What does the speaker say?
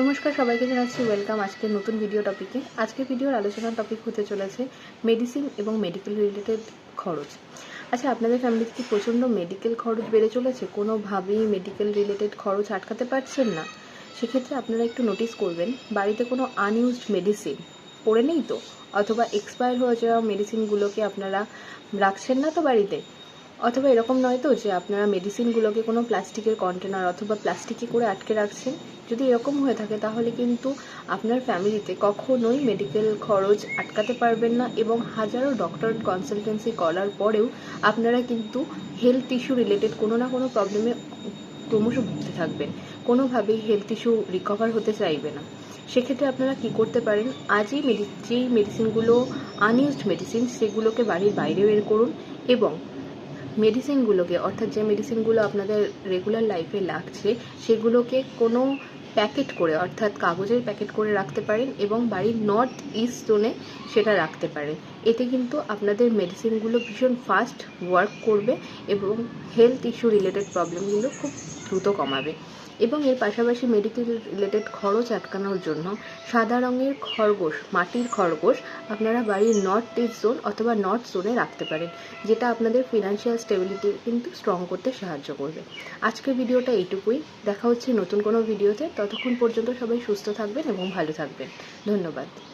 নমস্কার, সবাইকে জানাচ্ছি ওয়েলকাম আজকের নতুন ভিডিও টপিকে আজকের ভিডিওর আলোচনার টপিক হতে চলেছে মেডিসিন এবং মেডিকেল রিলেটেড খরচ। আচ্ছা আপনাদের ফ্যামিলিতে কি প্রচণ্ড মেডিকেল খরচ বেড়ে চলেছে? কোনোভাবেই মেডিকেল রিলেটেড খরচ আটকাতে পারছেন না। সেক্ষেত্রে আপনারা একটু নোটিস করবেন, বাড়িতে কোনো আনইউজড মেডিসিন পড়ে নেই তো? অথবা এক্সপায়ার হয়ে যাওয়া মেডিসিনগুলোকে আপনারা রাখছেন না তো বাড়িতে? অথবা এরকম নয় তো যে আপনারা মেডিসিনগুলোকে কোনো প্লাস্টিকের কন্টেনার অথবা প্লাস্টিকে করে আটকে রাখছেন? যদি এরকম হয়ে থাকে তাহলে কিন্তু আপনার ফ্যামিলিতে কখনোই মেডিকেল খরচ আটকাতে পারবেন না এবং হাজারো ডক্টর কনসালটেন্সি করার পরেও আপনারা কিন্তু হেলথ ইস্যু রিলেটেড কোনো না কোনো প্রবলেমে ক্রমশ ভুগতে থাকবেন। কোনোভাবেই হেলথ ইস্যু রিকভার হতে চাইবে না। সেক্ষেত্রে আপনারা কি করতে পারেন? আজই মেডি যেই মেডিসিনগুলো আনইউজড মেডিসিন সেগুলোকে বাড়ির বাইরে বের করুন এবং মেডিসিনগুলোকে অর্থাৎ যে মেডিসিনগুলো আপনাদের রেগুলার লাইফে লাগছে, সেগুলোকে কোনো প্যাকেট করে, অর্থাৎ কাগজের প্যাকেট করে রাখতে পারেন এবং বাড়ির নর্থ ইস্ট জোনে সেটা রাখতে পারেন। এতে কিন্তু আপনাদের মেডিসিনগুলো ভীষণ ফাস্ট ওয়ার্ক করবে এবং হেলথ ইস্যু রিলেটেড প্রবলেমগুলো খুব দ্রুত কমাবে। এবং এর পাশাপাশি মেডিকেল রিলেটেড খরচ আটকানোর জন্য সাদা রঙের খরগোশ, মাটির খরগোশ আপনারা বাড়ির নর্থ ইস্ট জোন অথবা নর্থ জোনে রাখতে পারেন, যেটা আপনাদের ফিনান্সিয়াল স্টেবিলিটি কিন্তু স্ট্রং করতে সাহায্য করবে। আজকের ভিডিওটা এইটুকুই। দেখা হচ্ছে নতুন কোনো ভিডিওতে। ততক্ষণ পর্যন্ত সবাই সুস্থ থাকবেন এবং ভালো থাকবেন। ধন্যবাদ।